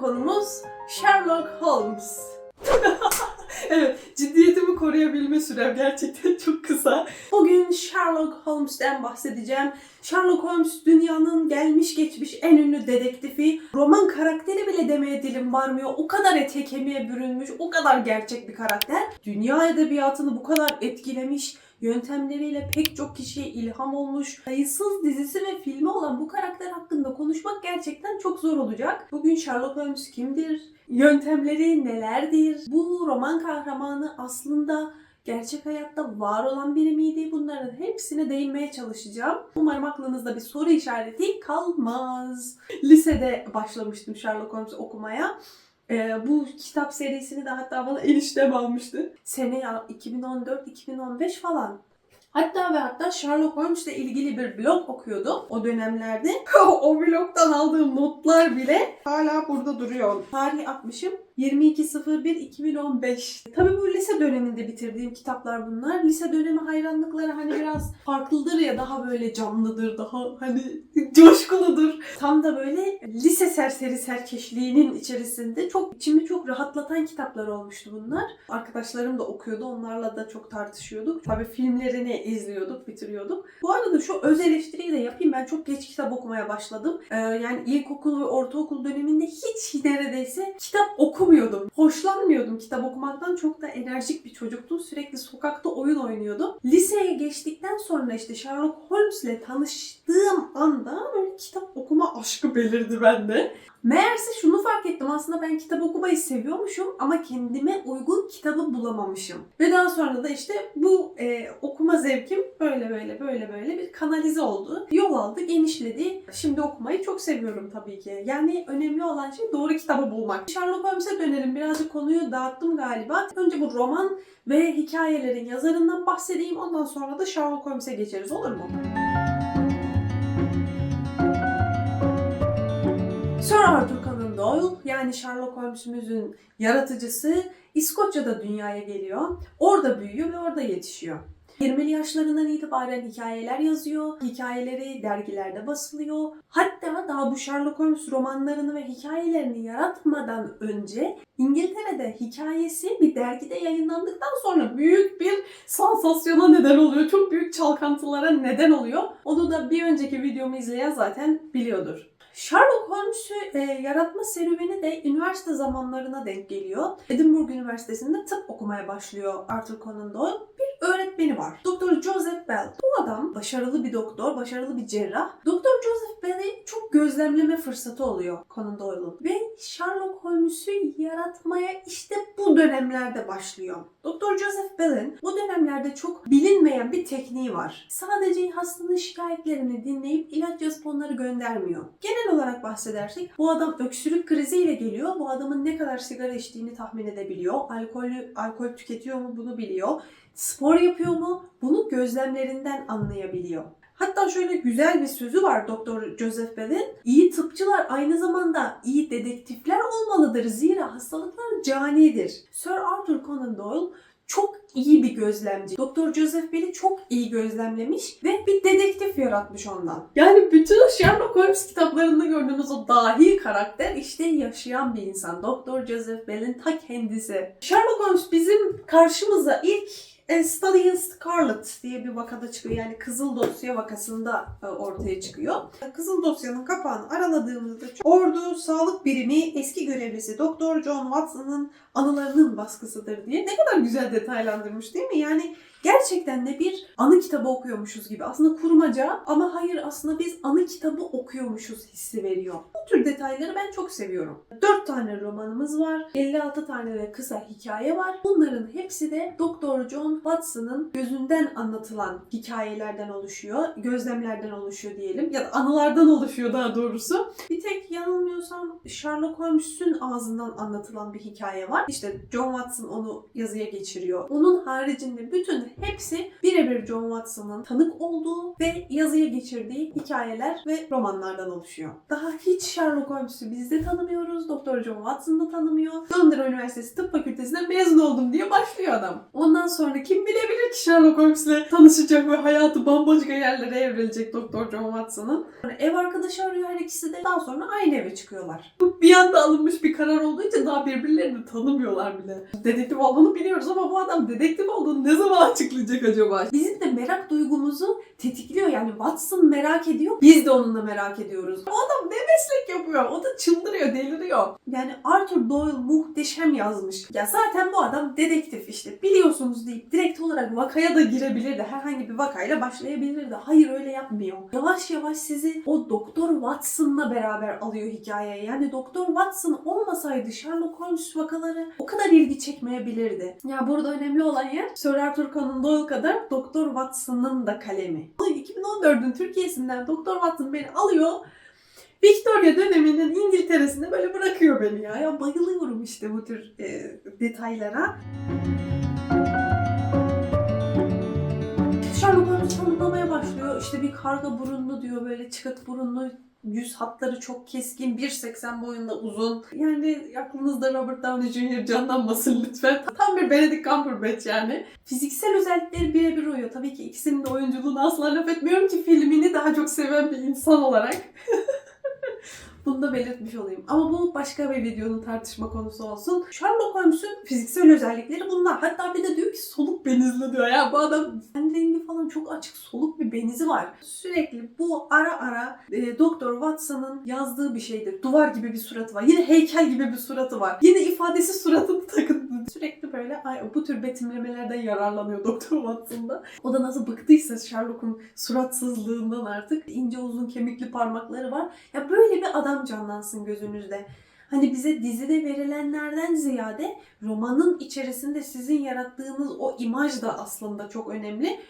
Konumuz Sherlock Holmes. evet, ciddiyetimi koruyabilme sürem gerçekten çok kısa. Bugün Sherlock Holmes'ten bahsedeceğim. Sherlock Holmes dünyanın gelmiş geçmiş en ünlü dedektifi. Roman karakteri bile demeye dilim varmıyor. O kadar ete kemiğe bürünmüş, o kadar gerçek bir karakter. Dünya edebiyatını bu kadar etkilemiş, yöntemleriyle pek çok kişiye ilham olmuş, sayısız dizisi ve filmi olan bu karakter hakkında konuşmak gerçekten çok zor olacak. Bugün Sherlock Holmes kimdir? Yöntemleri nelerdir? Bu roman kahramanı aslında gerçek hayatta var olan biri miydi? Bunların hepsine değinmeye çalışacağım. Umarım aklınızda bir soru işareti kalmaz. Lisede başlamıştım Sherlock Holmes okumaya. Ee, bu kitap serisini de hatta bana eniştem almıştı. Sene ya 2014-2015 falan. Hatta ve hatta Sherlock Holmes ile ilgili bir blog okuyordum o dönemlerde. o blogdan aldığım notlar bile hala burada duruyor. Tarih atmışım. 22.01.2015. Tabii bu lise döneminde bitirdiğim kitaplar bunlar. Lise dönemi hayranlıkları hani biraz farklıdır ya daha böyle canlıdır, daha hani coşkuludur. Tam da böyle lise serseri serkeşliğinin içerisinde çok içimi çok rahatlatan kitaplar olmuştu bunlar. Arkadaşlarım da okuyordu. Onlarla da çok tartışıyorduk. Tabii filmlerini izliyorduk, bitiriyorduk. Bu arada şu öz eleştiriyi de yapayım. Ben çok geç kitap okumaya başladım. Ee, yani ilkokul ve ortaokul döneminde hiç neredeyse kitap okumuyordum. Hoşlanmıyordum kitap okumaktan. Çok da enerjik bir çocuktum. Sürekli sokakta oyun oynuyordum. Liseye geçtikten sonra işte Sherlock Holmes ile tanıştığım anda böyle kitap okuma aşkı belirdi bende. Meğerse şunu fark ettim aslında ben kitap okumayı seviyormuşum ama kendime uygun kitabı bulamamışım. Ve daha sonra da işte bu e, okuma zevkim böyle böyle böyle böyle bir kanalize oldu. Yol aldı, genişledi. Şimdi okumayı çok seviyorum tabii ki. Yani önemli olan şey doğru kitabı bulmak. Sherlock Holmes'e dönelim. Birazcık konuyu dağıttım galiba. Önce bu roman ve hikayelerin yazarından bahsedeyim. Ondan sonra da Sherlock Holmes'e geçeriz olur mu? Sir Arthur Conan Doyle yani Sherlock Holmes'ümüzün yaratıcısı İskoçya'da dünyaya geliyor. Orada büyüyor ve orada yetişiyor. 20'li yaşlarından itibaren hikayeler yazıyor. Hikayeleri dergilerde basılıyor. Hatta daha bu Sherlock Holmes romanlarını ve hikayelerini yaratmadan önce İngiltere'de hikayesi bir dergide yayınlandıktan sonra büyük bir sansasyona neden oluyor. Çok büyük çalkantılara neden oluyor. Onu da bir önceki videomu izleyen zaten biliyordur. Sherlock Holmes'ü e, yaratma serüveni de üniversite zamanlarına denk geliyor. Edinburgh Üniversitesi'nde tıp okumaya başlıyor Arthur Conan Doyle. Bir öğretmeni var. Doktor Joseph Bell. Bu adam başarılı bir doktor, başarılı bir cerrah. Doktor Joseph Bell'i çok gözlemleme fırsatı oluyor Conan Doyle'un. Ve Sherlock Holmes'ü yaratmaya işte bu dönemlerde başlıyor. Doktor Joseph Bell'in bu dönemlerde çok bilinmeyen bir tekniği var. Sadece hastanın şikayetlerini dinleyip ilaç yazıp onları göndermiyor. Genel olarak bahsedersek bu adam öksürük kriziyle geliyor. Bu adamın ne kadar sigara içtiğini tahmin edebiliyor. Alkolü, alkol tüketiyor mu bunu biliyor. Spor yapıyor mu? Bunu gözlemlerinden anlayabiliyor. Hatta şöyle güzel bir sözü var Doktor Joseph Bell'in. İyi tıpçılar aynı zamanda iyi dedektifler olmalıdır. Zira hastalıklar canidir. Sir Arthur Conan Doyle çok iyi bir gözlemci. Doktor Joseph Bell'i çok iyi gözlemlemiş ve bir dedektif yaratmış ondan. Yani bütün Sherlock Holmes kitaplarında gördüğümüz o dahi karakter işte yaşayan bir insan. Doktor Joseph Bell'in ta kendisi. Sherlock Holmes bizim karşımıza ilk e, Scarlet diye bir vakada çıkıyor. Yani Kızıl Dosya vakasında e, ortaya çıkıyor. Kızıl Dosya'nın kapağını araladığımızda Ordu Sağlık Birimi eski görevlisi Doktor John Watson'ın anılarının baskısıdır diye. Ne kadar güzel detaylandırmış değil mi? Yani gerçekten de bir anı kitabı okuyormuşuz gibi. Aslında kurmaca ama hayır aslında biz anı kitabı okuyormuşuz hissi veriyor. Bu tür detayları ben çok seviyorum. 4 tane romanımız var. 56 tane de kısa hikaye var. Bunların hepsi de Doktor John Watson'ın gözünden anlatılan hikayelerden oluşuyor. Gözlemlerden oluşuyor diyelim. Ya da anılardan oluşuyor daha doğrusu. Bir tek yanılmıyorsam Sherlock Holmes'ün ağzından anlatılan bir hikaye var. İşte John Watson onu yazıya geçiriyor. Onun haricinde bütün hepsi birebir John Watson'ın tanık olduğu ve yazıya geçirdiği hikayeler ve romanlardan oluşuyor. Daha hiç Sherlock Holmes'u biz de tanımıyoruz. Doktor John Watson da tanımıyor. Londra Üniversitesi Tıp Fakültesi'nden mezun oldum diye başlıyor adam. Ondan sonra kim bilebilir ki Sherlock Holmes'le tanışacak ve hayatı bambaşka yerlere evrilecek Doktor John Watson'ın. Ev arkadaşı arıyor her ikisi de. Daha sonra aynı eve çıkıyorlar. Bu bir anda alınmış bir karar olduğu için daha birbirlerini tanımıyorlar bile. Dedektif olduğunu biliyoruz ama bu adam dedektif olduğunu ne zaman açıklayacak acaba? Bizim de merak duygumuzu tetikliyor. Yani Watson merak ediyor. Biz de onunla merak ediyoruz. O adam ne meslek yapıyor? O da çıldırıyor, deliriyor. Yani Arthur Doyle muhteşem yazmış. Ya zaten bu adam dedektif işte. Biliyorsunuz deyip direkt olarak vakaya da girebilirdi. Herhangi bir vakayla başlayabilirdi. Hayır öyle yapmıyor. Yavaş yavaş sizi o Doktor Watson'la beraber alıyor hikayeye. Yani Doktor Watson olmasaydı Sherlock Holmes vakaları o kadar ilgi çekmeyebilirdi. Ya burada önemli olan yer Sir Arthur Conan Doyle kadar Doktor Watson'ın da kalemi. 2014'ün Türkiye'sinden Doktor Watson beni alıyor Victoria döneminin İngiltere'sinde böyle bırakıyor beni ya. Ya bayılıyorum işte bu tür e, detaylara. Sherlock Holmes tanımlamaya başlıyor. İşte bir karga burunlu diyor böyle çıkık burunlu yüz hatları çok keskin, 1.80 boyunda uzun. Yani aklınızda Robert Downey Jr. canlanmasın lütfen. Tam bir Benedict Cumberbatch yani. Fiziksel özellikleri birebir uyuyor. Tabii ki ikisinin de oyunculuğunu asla laf etmiyorum ki filmini daha çok seven bir insan olarak. Bunu da belirtmiş olayım. Ama bu başka bir videonun tartışma konusu olsun. Sherlock Holmes'un fiziksel özellikleri bunlar. Hatta bir de diyor ki soluk benizli diyor. Ya bu adam ten rengi falan çok açık soluk bir benizi var. Sürekli bu ara ara e, Doktor Watson'ın yazdığı bir şeydir. Duvar gibi bir suratı var. Yine heykel gibi bir suratı var. Yine ifadesi suratını takındı. Sürekli böyle ay, bu tür betimlemelerden yararlanıyor Doktor Watson'da. O da nasıl bıktıysa Sherlock'un suratsızlığından artık ince uzun kemikli parmakları var. Ya böyle bir adam canlansın gözünüzde. Hani bize dizide verilenlerden ziyade romanın içerisinde sizin yarattığınız o imaj da aslında çok önemli.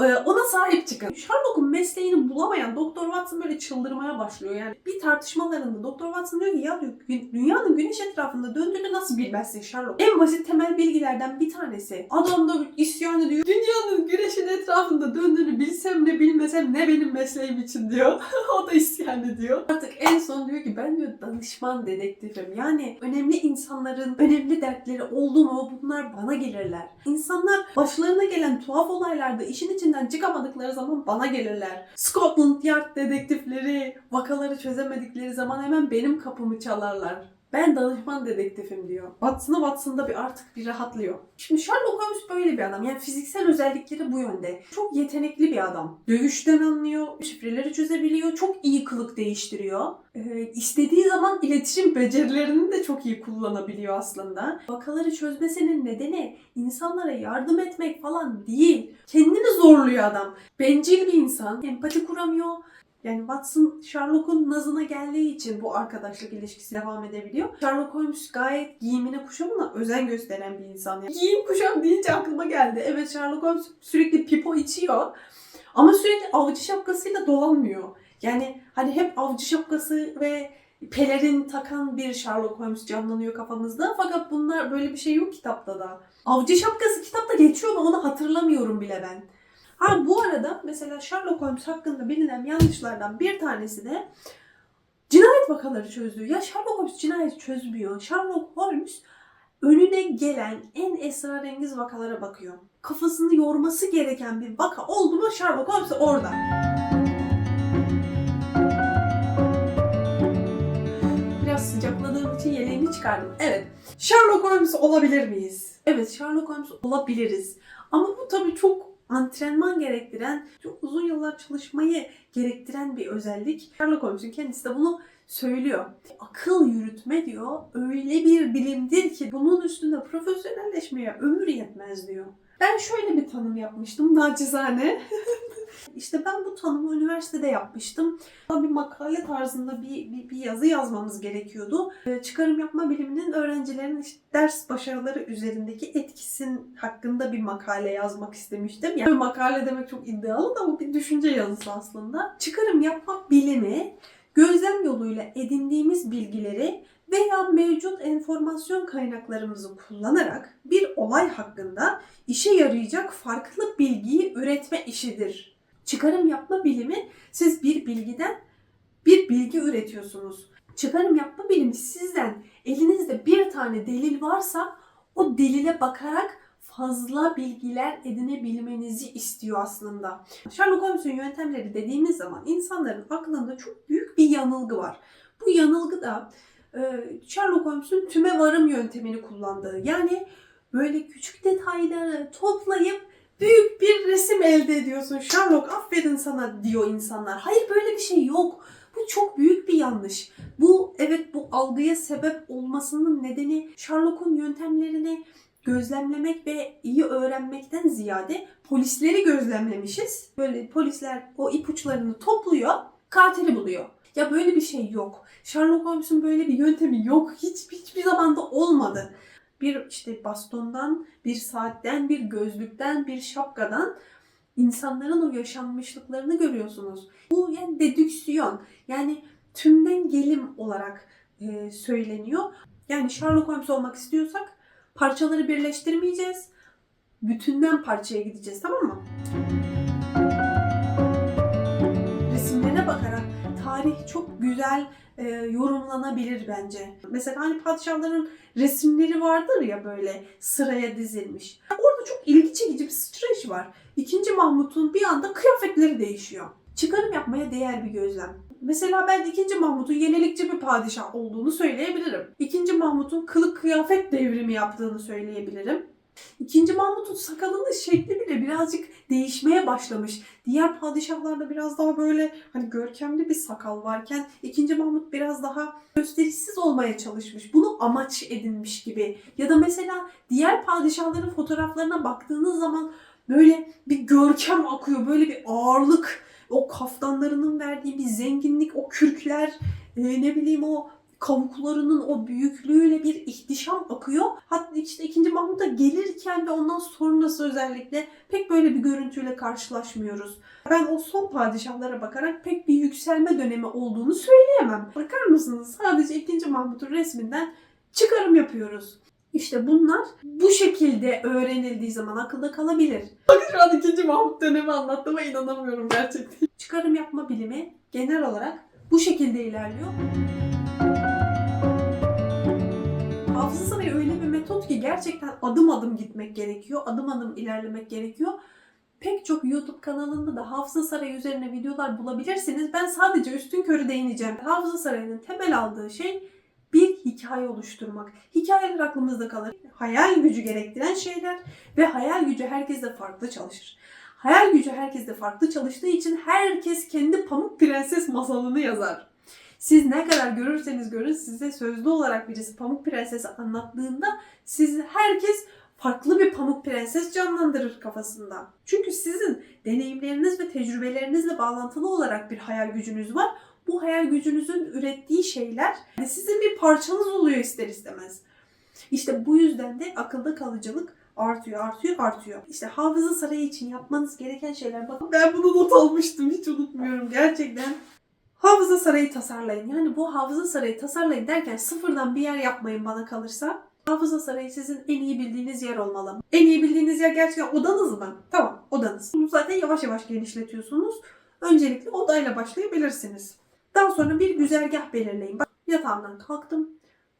Ee, Ona sahip çıkın. Sherlock'un mesleğini bulamayan Doktor Watson böyle çıldırmaya başlıyor. Yani bir tartışmalarında Doktor Watson diyor ki ya diyor, "Gü- dünyanın güneş etrafında döndüğünü nasıl bilmezsin Sherlock? En basit temel bilgilerden bir tanesi. Adam da isyan ediyor. Dünyanın güneşin etrafında döndüğünü bilsem ne bilmesem ne benim mesleğim için diyor. o da isyan ediyor. Artık en son diyor ki ben diyor danışman dedektifim. Yani önemli insanların önemli dertleri oldu mu bunlar bana gelirler. İnsanlar başlarına gelen tuhaf olaylarda işin içinden çıkamadıkları zaman bana gelirler. Scotland Yard dedektifleri vakaları çözemedikleri zaman hemen benim kapımı çalarlar. Ben danışman dedektifim diyor. Watson'a Watson'da bir artık bir rahatlıyor. Şimdi Sherlock Holmes böyle bir adam. Yani fiziksel özellikleri bu yönde. Çok yetenekli bir adam. Dövüşten anlıyor, şifreleri çözebiliyor, çok iyi kılık değiştiriyor. Ee, istediği zaman iletişim becerilerini de çok iyi kullanabiliyor aslında. Vakaları çözmesinin nedeni insanlara yardım etmek falan değil. Kendini zorluyor adam. Bencil bir insan. Empati kuramıyor. Yani Watson Sherlock'un nazına geldiği için bu arkadaşlık ilişkisi devam edebiliyor. Sherlock Holmes gayet giyimine kuşamına özen gösteren bir insan. Yani giyim kuşam deyince aklıma geldi. Evet Sherlock Holmes sürekli pipo içiyor. Ama sürekli avcı şapkasıyla dolanmıyor. Yani hani hep avcı şapkası ve pelerin takan bir Sherlock Holmes canlanıyor kafamızda. Fakat bunlar böyle bir şey yok kitapta da. Avcı şapkası kitapta geçiyor ama onu hatırlamıyorum bile ben. Ha bu arada mesela Sherlock Holmes hakkında bilinen yanlışlardan bir tanesi de cinayet vakaları çözdüğü. Ya Sherlock Holmes cinayet çözmüyor. Sherlock Holmes önüne gelen en esrarengiz vakalara bakıyor. Kafasını yorması gereken bir vaka oldu mu Sherlock Holmes orada. Biraz sıcakladığım için yeleğimi çıkardım. Evet. Sherlock Holmes olabilir miyiz? Evet Sherlock Holmes olabiliriz. Ama bu tabii çok antrenman gerektiren, çok uzun yıllar çalışmayı gerektiren bir özellik. Sherlock Holmes'un kendisi de bunu söylüyor. Akıl yürütme diyor öyle bir bilimdir ki bunun üstünde profesyonelleşmeye ömür yetmez diyor. Ben şöyle bir tanım yapmıştım nacizane. işte ben bu tanımı üniversitede yapmıştım. Bir makale tarzında bir, bir, bir yazı yazmamız gerekiyordu. Ee, Çıkarım yapma biliminin öğrencilerin işte ders başarıları üzerindeki etkisin hakkında bir makale yazmak istemiştim. Yani makale demek çok iddialı da bu bir düşünce yazısı aslında. Çıkarım yapma bilimi gözlem yoluyla edindiğimiz bilgileri veya mevcut enformasyon kaynaklarımızı kullanarak bir olay hakkında işe yarayacak farklı bilgiyi üretme işidir. Çıkarım yapma bilimi siz bir bilgiden bir bilgi üretiyorsunuz. Çıkarım yapma bilimi sizden elinizde bir tane delil varsa o delile bakarak fazla bilgiler edinebilmenizi istiyor aslında. Sherlock Holmes'un yöntemleri dediğimiz zaman insanların aklında çok büyük bir yanılgı var. Bu yanılgı da e, Sherlock Holmes'un tüme varım yöntemini kullandığı. Yani böyle küçük detayları toplayıp büyük bir resim elde ediyorsun. Sherlock aferin sana diyor insanlar. Hayır böyle bir şey yok. Bu çok büyük bir yanlış. Bu evet bu algıya sebep olmasının nedeni Sherlock'un yöntemlerini gözlemlemek ve iyi öğrenmekten ziyade polisleri gözlemlemişiz. Böyle polisler o ipuçlarını topluyor, katili buluyor. Ya böyle bir şey yok. Sherlock Holmes'un böyle bir yöntemi yok. Hiç hiçbir zamanda olmadı. Bir işte bastondan, bir saatten, bir gözlükten, bir şapkadan insanların o yaşanmışlıklarını görüyorsunuz. Bu yani dedüksiyon. Yani tümden gelim olarak e, söyleniyor. Yani Sherlock Holmes olmak istiyorsak parçaları birleştirmeyeceğiz. Bütünden parçaya gideceğiz tamam mı? Resimlerine bakarak tarih çok güzel e, yorumlanabilir bence. Mesela hani padişahların resimleri vardır ya böyle sıraya dizilmiş. Orada çok ilgi çekici bir sıçrayış var. İkinci Mahmut'un bir anda kıyafetleri değişiyor. Çıkarım yapmaya değer bir gözlem. Mesela ben 2. Mahmut'un yenilikçi bir padişah olduğunu söyleyebilirim. 2. Mahmut'un kılık kıyafet devrimi yaptığını söyleyebilirim. 2. Mahmut'un sakalının şekli bile birazcık değişmeye başlamış. Diğer padişahlarda biraz daha böyle hani görkemli bir sakal varken 2. Mahmut biraz daha gösterişsiz olmaya çalışmış. Bunu amaç edinmiş gibi. Ya da mesela diğer padişahların fotoğraflarına baktığınız zaman böyle bir görkem akıyor. Böyle bir ağırlık o kaftanlarının verdiği bir zenginlik, o kürkler, e, ne bileyim o kavuklarının o büyüklüğüyle bir ihtişam akıyor. Hatta işte 2. Mahmut'a gelirken ve ondan sonrası özellikle pek böyle bir görüntüyle karşılaşmıyoruz. Ben o son padişahlara bakarak pek bir yükselme dönemi olduğunu söyleyemem. Bakar mısınız? Sadece 2. Mahmut'un resminden çıkarım yapıyoruz. İşte bunlar bu şekilde öğrenildiği zaman akılda kalabilir. Bakın şu an 2. Mahmut dönemi anlattığıma inanamıyorum gerçekten. Çıkarım yapma bilimi genel olarak bu şekilde ilerliyor. Hafıza sarayı öyle bir metot ki gerçekten adım adım gitmek gerekiyor. Adım adım ilerlemek gerekiyor. Pek çok YouTube kanalında da Hafıza Sarayı üzerine videolar bulabilirsiniz. Ben sadece üstün körü değineceğim. Hafıza Sarayı'nın temel aldığı şey bir hikaye oluşturmak. Hikayeler aklımızda kalır. Hayal gücü gerektiren şeyler ve hayal gücü herkeste farklı çalışır. Hayal gücü herkeste farklı çalıştığı için herkes kendi Pamuk Prenses masalını yazar. Siz ne kadar görürseniz görün size sözlü olarak birisi Pamuk Prenses'i anlattığında siz herkes farklı bir Pamuk Prenses canlandırır kafasında. Çünkü sizin deneyimleriniz ve tecrübelerinizle bağlantılı olarak bir hayal gücünüz var. Bu hayal gücünüzün ürettiği şeyler sizin bir parçanız oluyor ister istemez. İşte bu yüzden de akılda kalıcılık artıyor, artıyor, artıyor. İşte hafıza sarayı için yapmanız gereken şeyler. Bakın ben bunu not almıştım. Hiç unutmuyorum gerçekten. Hafıza sarayı tasarlayın. Yani bu hafıza sarayı tasarlayın derken sıfırdan bir yer yapmayın bana kalırsa. Hafıza sarayı sizin en iyi bildiğiniz yer olmalı. En iyi bildiğiniz yer gerçekten odanız mı? Tamam odanız. Bunu zaten yavaş yavaş genişletiyorsunuz. Öncelikle odayla başlayabilirsiniz. Daha sonra bir güzergah belirleyin. Bak yatağımdan kalktım,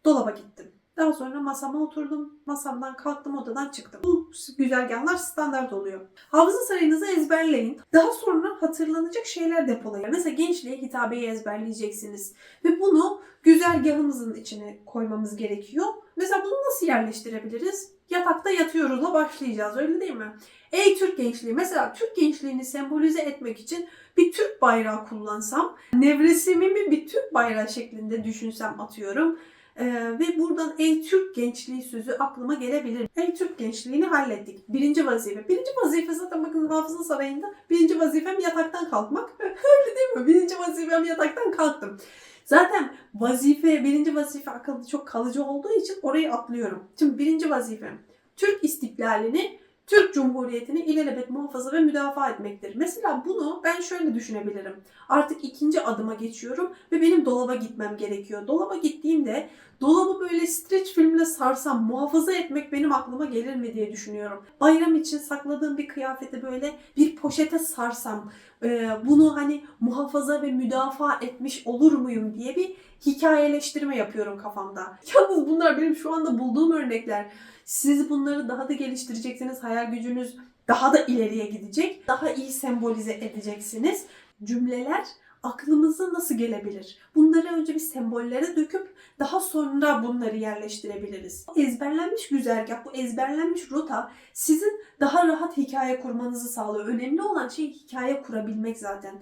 dolaba gittim. Daha sonra masama oturdum, masamdan kalktım, odadan çıktım. Bu güzergahlar standart oluyor. Hafıza sarayınızı ezberleyin. Daha sonra hatırlanacak şeyler depolayın. Mesela gençliğe hitabeyi ezberleyeceksiniz. Ve bunu güzergahımızın içine koymamız gerekiyor. Mesela bunu nasıl yerleştirebiliriz? Yatakta yatıyoruzla başlayacağız öyle değil mi? Ey Türk gençliği mesela Türk gençliğini sembolize etmek için bir Türk bayrağı kullansam, nevresimimi bir Türk bayrağı şeklinde düşünsem atıyorum. Ee, ve buradan Ey Türk gençliği sözü aklıma gelebilir. Ey Türk gençliğini hallettik. Birinci vazife. Birinci vazife zaten bakın hafıza sarayında birinci vazifem yataktan kalkmak. Öyle değil mi? Birinci vazifem yataktan kalktım. Zaten vazife, birinci vazife akılda çok kalıcı olduğu için orayı atlıyorum. Şimdi birinci vazifem. Türk istiklalini Türk Cumhuriyeti'ni ilelebet muhafaza ve müdafaa etmektir. Mesela bunu ben şöyle düşünebilirim. Artık ikinci adıma geçiyorum ve benim dolaba gitmem gerekiyor. Dolaba gittiğimde dolabı böyle streç filmle sarsam muhafaza etmek benim aklıma gelir mi diye düşünüyorum. Bayram için sakladığım bir kıyafeti böyle bir poşete sarsam e, bunu hani muhafaza ve müdafaa etmiş olur muyum diye bir hikayeleştirme yapıyorum kafamda. Yalnız bunlar benim şu anda bulduğum örnekler. Siz bunları daha da geliştireceksiniz. Hayal gücünüz daha da ileriye gidecek. Daha iyi sembolize edeceksiniz. Cümleler aklımıza nasıl gelebilir? Bunları önce bir sembollere döküp daha sonra bunları yerleştirebiliriz. Ezberlenmiş güzergah, bu ezberlenmiş rota sizin daha rahat hikaye kurmanızı sağlıyor. Önemli olan şey hikaye kurabilmek zaten.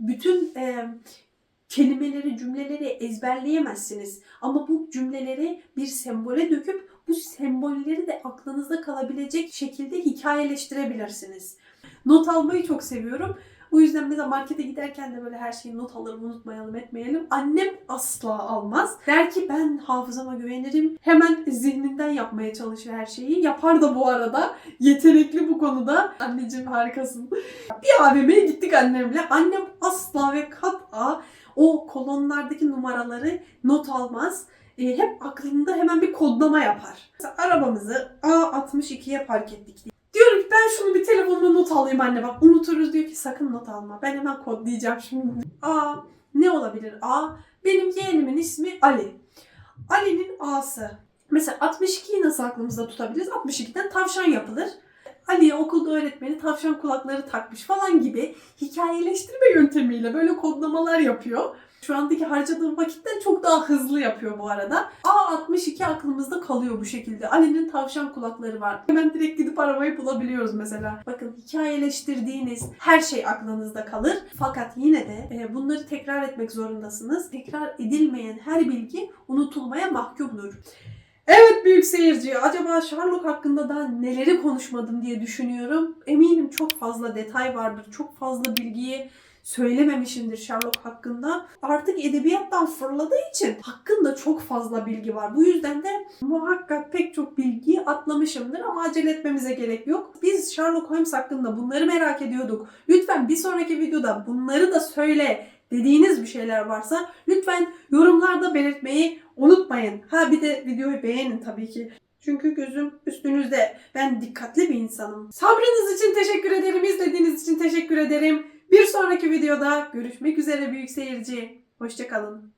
Bütün e, kelimeleri, cümleleri ezberleyemezsiniz. Ama bu cümleleri bir sembole döküp bu sembolleri de aklınızda kalabilecek şekilde hikayeleştirebilirsiniz. Not almayı çok seviyorum. O yüzden mesela markete giderken de böyle her şeyi not alırım, unutmayalım, etmeyelim. Annem asla almaz. Der ki ben hafızama güvenirim. Hemen zihninden yapmaya çalışır her şeyi. Yapar da bu arada. Yetenekli bu konuda. Anneciğim harikasın. Bir AVM'ye gittik annemle. Annem asla ve kat'a o kolonlardaki numaraları not almaz. E, hep aklında hemen bir kodlama yapar. Mesela arabamızı A62'ye park ettik diye. Diyorum ki ben şunu bir telefonuma not alayım anne bak unuturuz diyor ki sakın not alma. Ben hemen kodlayacağım şimdi. A ne olabilir? A benim yeğenimin ismi Ali. Ali'nin A'sı. Mesela 62'yi nasıl aklımızda tutabiliriz? 62'den tavşan yapılır. Ali'ye okulda öğretmeni tavşan kulakları takmış falan gibi hikayeleştirme yöntemiyle böyle kodlamalar yapıyor. Şu andaki harcadığım vakitten çok daha hızlı yapıyor bu arada. A62 aklımızda kalıyor bu şekilde. Ali'nin tavşan kulakları var. Hemen direkt gidip arabayı bulabiliyoruz mesela. Bakın hikayeleştirdiğiniz her şey aklınızda kalır. Fakat yine de e, bunları tekrar etmek zorundasınız. Tekrar edilmeyen her bilgi unutulmaya mahkumdur. Evet büyük seyirci, acaba Sherlock hakkında da neleri konuşmadım diye düşünüyorum. Eminim çok fazla detay vardır, çok fazla bilgiyi söylememişimdir Sherlock hakkında. Artık edebiyattan fırladığı için hakkında çok fazla bilgi var. Bu yüzden de muhakkak pek çok bilgiyi atlamışımdır ama acele etmemize gerek yok. Biz Sherlock Holmes hakkında bunları merak ediyorduk. Lütfen bir sonraki videoda bunları da söyle dediğiniz bir şeyler varsa lütfen yorumlarda belirtmeyi unutmayın. Ha bir de videoyu beğenin tabii ki. Çünkü gözüm üstünüzde. Ben dikkatli bir insanım. Sabrınız için teşekkür ederim. İzlediğiniz için teşekkür ederim. Bir sonraki videoda görüşmek üzere büyük seyirci. Hoşçakalın.